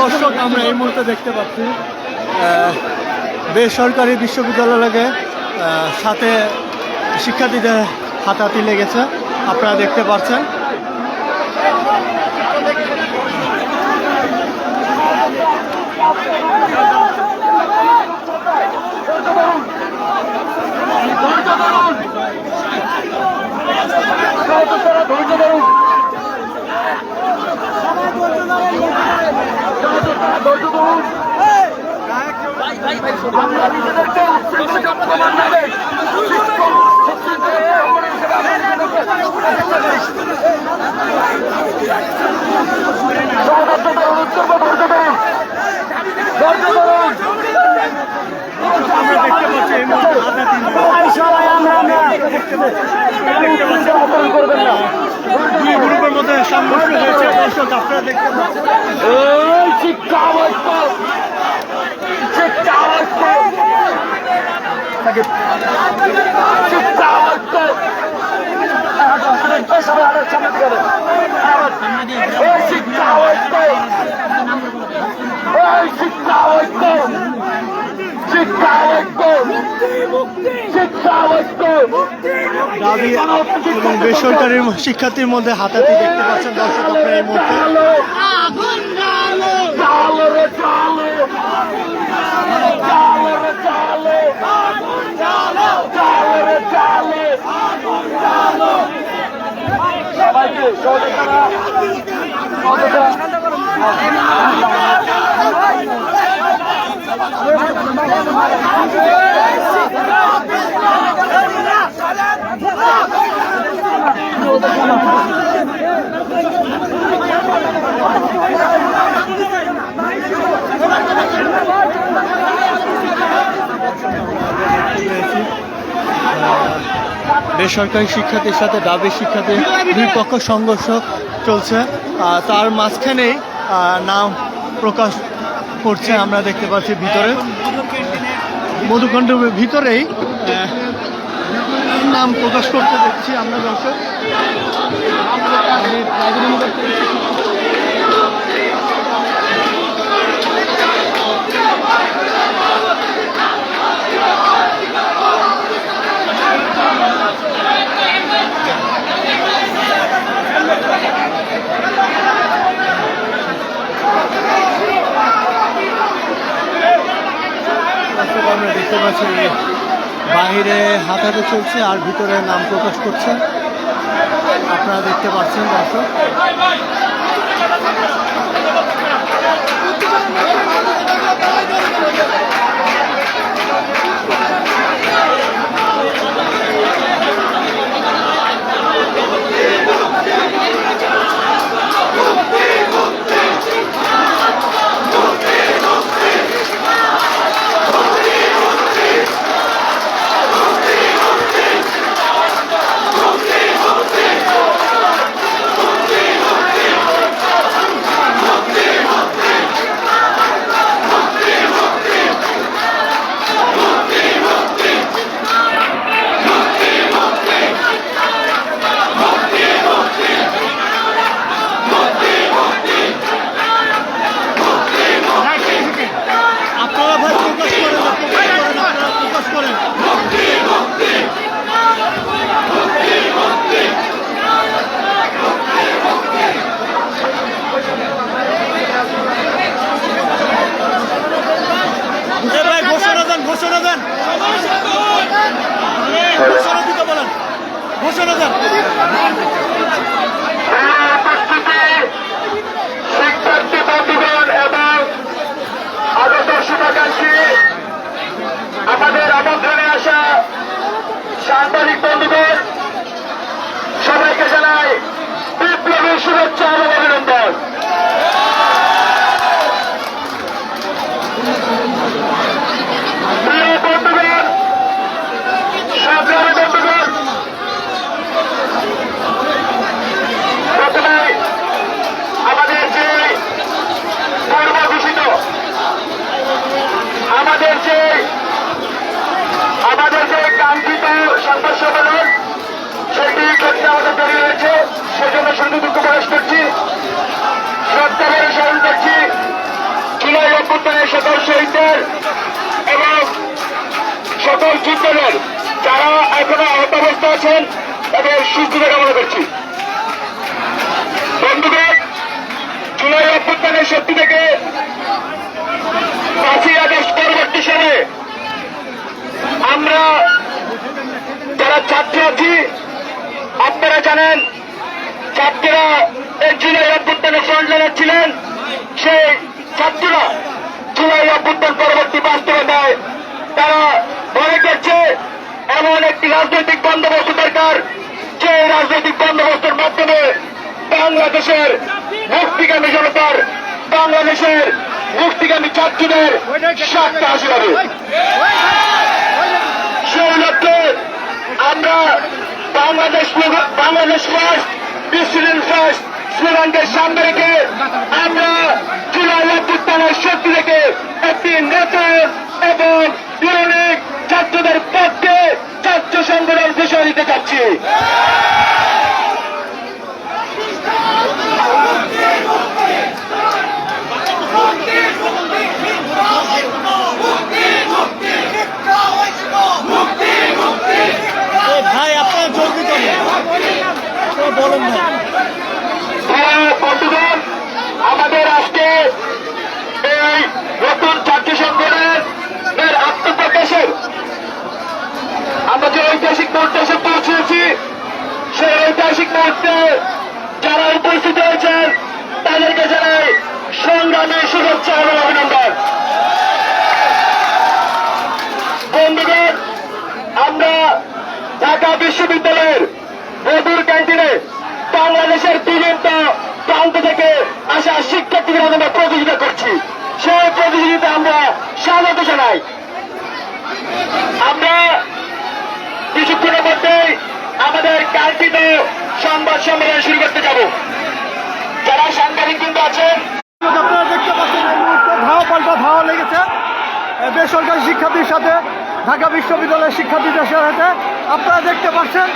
দর্শক আমরা এই মুহূর্তে দেখতে পাচ্ছি বেসরকারি বিশ্ববিদ্যালয়ে আহ, সাথে শিক্ষার্থীদের হাতাহাতি লেগেছে আপনারা দেখতে পাচ্ছেন। আমরা দেখতে পাচ্ছি এই মুহূর্তে হাতাহাতি দুই গ্রুপের মধ্যে সংঘর্ষ হয়েছে আপনারা দেখতে পাচ্ছেন এই শিক্ষা ঐক্য শিক্ষা ঐক্য সবাই আরেক সামনে দিকে আরেক। এই শিক্ষা ঐক্য এই শিক্ষা ঐক্য শিক্ষা ঐক্য শিক্ষা এবং বেসরকারি শিক্ষার্থীর মধ্যে হাতাহাতি দেখতে পাচ্ছেন দর্শক আপনারা এই মুহূর্তে। পেয়েছি। আহ, বেসরকারি শিক্ষার্থীর সাথে দাবি শিক্ষার্থীর দুই পক্ষ সংঘর্ষ চলছে। তার মাঝখানেই নাম প্রকাশ করছে আমরা দেখতে পাচ্ছি ভিতরে। মধুকণ্ঠের ভিতরেই নাম প্রকাশ করতে দেখছি আমরা দর্শক আমরা দেখতে পাচ্ছি বাহিরে হাতাতে চলছে আর ভিতরে নাম প্রকাশ করছে আপনারা দেখতে পাচ্ছেন দর্শক। আছেন তাদের সুস্থতা কামনা করছি। বন্ধুগণ জুলাই অভ্যুত্থানের শক্তি থেকে পাঁচই আগস্ট পরবর্তী সময়ে আমরা যারা ছাত্র আছি, আপনারা জানেন, ছাত্ররা এই জুলাই অভ্যুত্থানে ফ্রন্টলাইনার ছিলেন। সেই ছাত্ররা জুলাই অভ্যুত্থান পরবর্তী বাস্তবতায় তারা মনে করছে। এমন একটি রাজনৈতিক বন্দোবস্ত দরকার যে রাজনৈতিক বন্দোবস্তের মাধ্যমে বাংলাদেশের মুক্তিগামী জনতার, বাংলাদেশের মুক্তিগামী ছাত্রদের স্বার্থ হাসিল হবে। সেই লক্ষ্যে আমরা Bangladesh Bangladesh first, president first স্লোগানকে সামনে রেখে আমরা জুলাই অভ্যুত্থানের শক্তি থেকে একটি নতুন এবং ইউনিক ছাত্রদের পক্ষে ছাত্র সংগঠন ঘোষণা দিতে চাচ্ছি। ভাই আপনার জলদি বলেন না হ্যাঁ, বন্ধুগণ আমাদের আজকে এই নতুন ছাত্র সংগঠনের আত্মপ্রকাশের আমরা যে ঐতিহাসিক মুহূর্তে এসে পৌঁছেছি সেই ঐতিহাসিক মুহূর্তে যারা উপস্থিত হয়েছেন, তাদেরকে জানাই সংগ্রামী শুভেচ্ছা এবং অভিনন্দন। বন্ধুগণ, আমরা ঢাকা বিশ্ববিদ্যালয়ের মধুর ক্যান্টিনে বাংলাদেশের বিভিন্ন প্রান্ত থেকে আসা শিক্ষার্থীদের আমরা প্রতিযোগিতা করছি। সেই প্রতিযোগিতা আমরা স্বাগত জানাই। আমরা কিছুক্ষণের মধ্যেই আমাদের কাঙ্ক্ষিত সংবাদ সম্মেলন শুরু করতে যাব। যারা সাংবাদিক কিন্তু আছেন, আপনারা দেখতে পাচ্ছেন এই মুহূর্তে ধাওয়া পাল্টা ধাওয়া লেগেছে। বেসরকারি শিক্ষার্থীর সাথে, ঢাকা বিশ্ববিদ্যালয়ের শিক্ষার্থীদের সাথে। আপনারা দেখতে পাচ্ছেন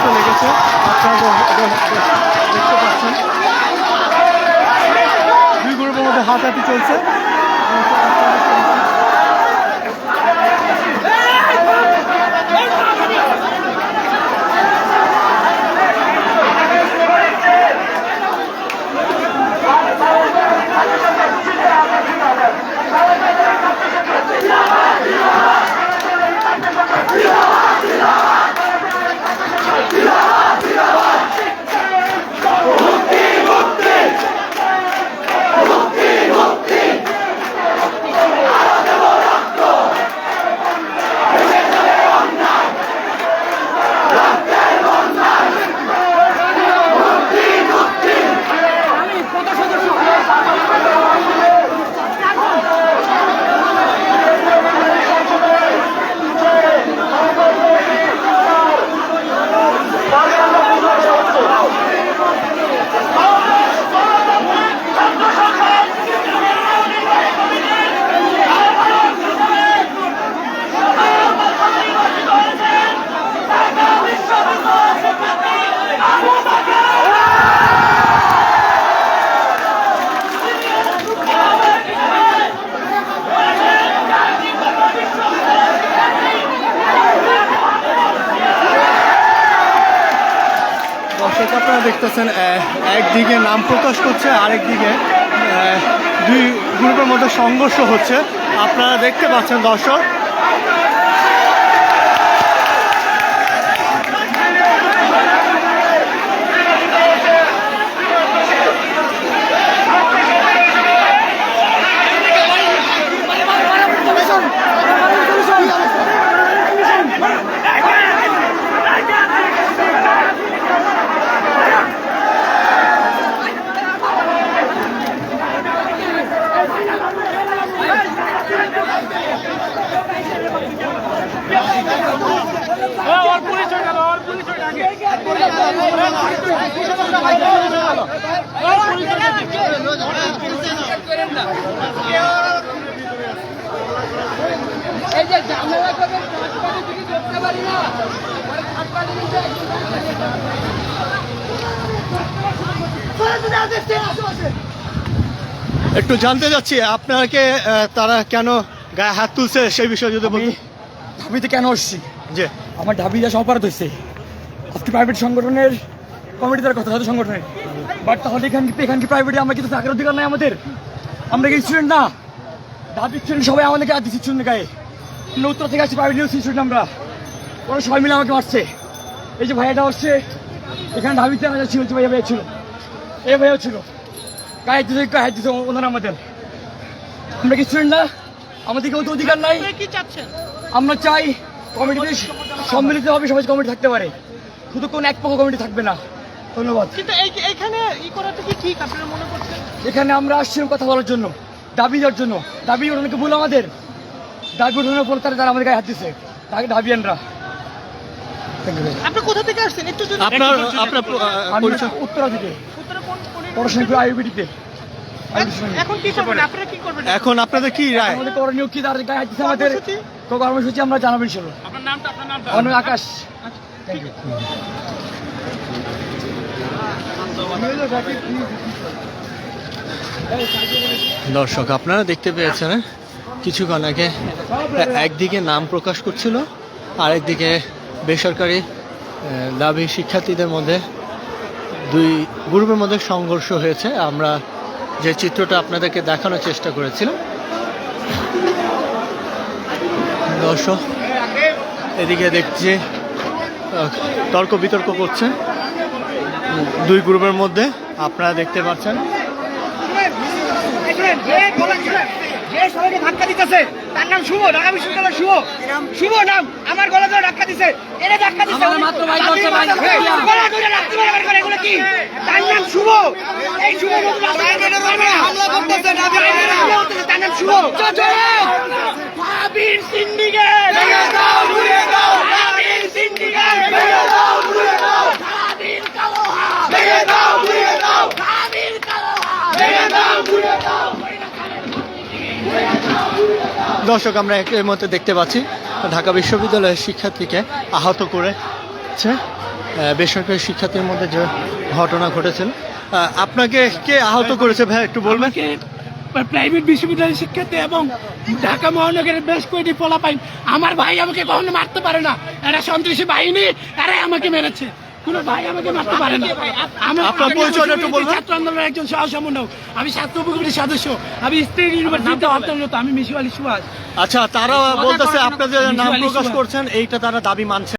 অদৃশ্য লেগেছে। দেখতে পাচ্ছেন। দুই গ্রুপের মধ্যে হাতাহাতি চলছে। Yeah! দর্শক আপনারা দেখতেছেন একদিকে নাম প্রকাশ করছে, আরেকদিকে দুই গ্রুপের মধ্যে সংঘর্ষ হচ্ছে। আপনারা দেখতে পাচ্ছেন, দর্শক এই যে ঝামেলা করে হাসপাতালে থেকে ধরতে পারি না পরে হাসপাতালে নিয়ে যাই। পরে যদি আদেশ দেয়, আসো, আসো। একটু জানতে যাচ্ছি আপনাকে তারা কেন গায়ে হাত তুলছে সেই বিষয়ে যদি বলি ঢাবিতে কেন আসছি যে আমার ঢাবিতে সব অপরাধ হয়েছে। আজকে প্রাইভেট সংগঠনের কমিটি তার কথা সংগঠনের। বাট তাহলে এখান এখান কি প্রাইভেটে আমরা কিন্তু চাকরির অধিকার নাই আমাদের? আমরা কি স্টুডেন্ট না? ঢাবি স্টুডেন্ট সবাই আমাদেরকে আর দিচ্ছি স্টুডেন্ট গায়ে। উত্তর থেকে আসছি প্রাইভেট নিউজ স্টুডেন্ট আমরা। ওরা সবাই মিলে আমাকে মারছে। এই যে ভাইয়াটা হচ্ছে এখানে ঢাবিতে আমাদের ছিল যে ভাইয়া ভাইয়া ছিল। এই ভাইয়াও ছিল। গায়ে দিতে গায়ে দিতে ওনারা আমাদের। আমরা কি স্টুডেন্ট না? আমাদের কেউ তো অধিকার নাই। আমরা চাই কমিটিতে সম্মিলিত হবে সবাই কমিটি থাকতে পারে। শুধু কোন এক পক্ষ কমিটি থাকবে না। ধন্যবাদ। কিন্তু এখানে ই করাটা কি ঠিক? আপনারা মনে করছেন? এখানে আমরা আসছিলাম কথা বলার জন্য দাবি দেওয়ার জন্য। দাবি ওঠানোকে ভুল আমাদের। দাবি ওঠানোর পর তারা আমাদের গায়ে হাত দিচ্ছে তাকে দাবিয়ানরা। আপনি কোথা থেকে আসছেন? একটু যদি আপনার আপনার পরিচয় উত্তরা থেকে। উত্তরে কোন কোন- পড়াশোনা আইবিটিতে এখন কি করবেন? আপনারা কি করবেন? এখন আপনাদের কি রায়? আমাদের করণীয় কি? আমাদের কর্মসূচি? কর্মসূচি আমরা জানাবেন ছিল আপনার নামটা আপনার নামটা। অনেক আকাশ। থ্যাংক ইউ দর্শক আপনারা দেখতে পেয়েছেন? কিছুক্ষণ আগে একদিকে নাম প্রকাশ করছিল আরেকদিকে বেসরকারি দাবি শিক্ষার্থীদের মধ্যে দুই গ্রুপের মধ্যে সংঘর্ষ হয়েছে। আমরা যে চিত্রটা আপনাদেরকে দেখানোর চেষ্টা করেছিলাম। দর্শক, এদিকে দেখছি তর্ক বিতর্ক করছে। দুই গ্রুপের মধ্যে আপনারা দেখতে পাচ্ছেন। যে সবাইকে ধাক্কা দিতেছে তার নাম শুভ ঢাকা বিশ্ববিদ্যালয় শুভ। শুভ নাম আমার গলা ধরে ধাক্কা দিছে। এরে ধাক্কা দিছে মাত্র ভাই করছে ভাই গলা ধরে রাখতে পারে করে এগুলো কি? তার নাম শুভ। এই শুভ হামলা করতেছে তার নাম শুভ। ফাবির সিন্ডিকেট। ভেঙে দাও ঘুরে দাও। ভেঙে দাও ঘুরে দাও। ফাবির কালো হাত। ভেঙে দাও ঘুরে দাও। ফাবির কালো হাত। ভেঙে দাও। দর্শক, আমরা এর মধ্যে দেখতে পাচ্ছি ঢাকা বিশ্ববিদ্যালয়ের শিক্ষার্থীকে আহত করেছে বেসরকারি শিক্ষার্থীর মধ্যে যে ঘটনা ঘটেছিল। আপনাকে কে আহত করেছে ভাই, একটু বলবেন? প্রাইভেট বিশ্ববিদ্যালয়ের শিক্ষার্থী এবং ঢাকা মহানগরের বেশ কয়েকটি পোলাপাইন আমার ভাই আমাকে কখনো মারতে পারে না। এরা সন্ত্রাসী বাহিনী, এরাই আমাকে মেরেছে। কোন ভাই আমাকে মারতে পারে না। আপনার পরিচয়টা একটু বলবেন? ছাত্র আন্দোলনের একজন সহ আমি ছাত্র উপকমিটির সদস্য। আমি স্টেট ইউনিভার্সিটিতে অর্থনত আমি মিশু আলী সুভাষ। আচ্ছা তারা বলতেছে আপনাদের নাম প্রকাশ করছেন এইটা তারা দাবি মানছে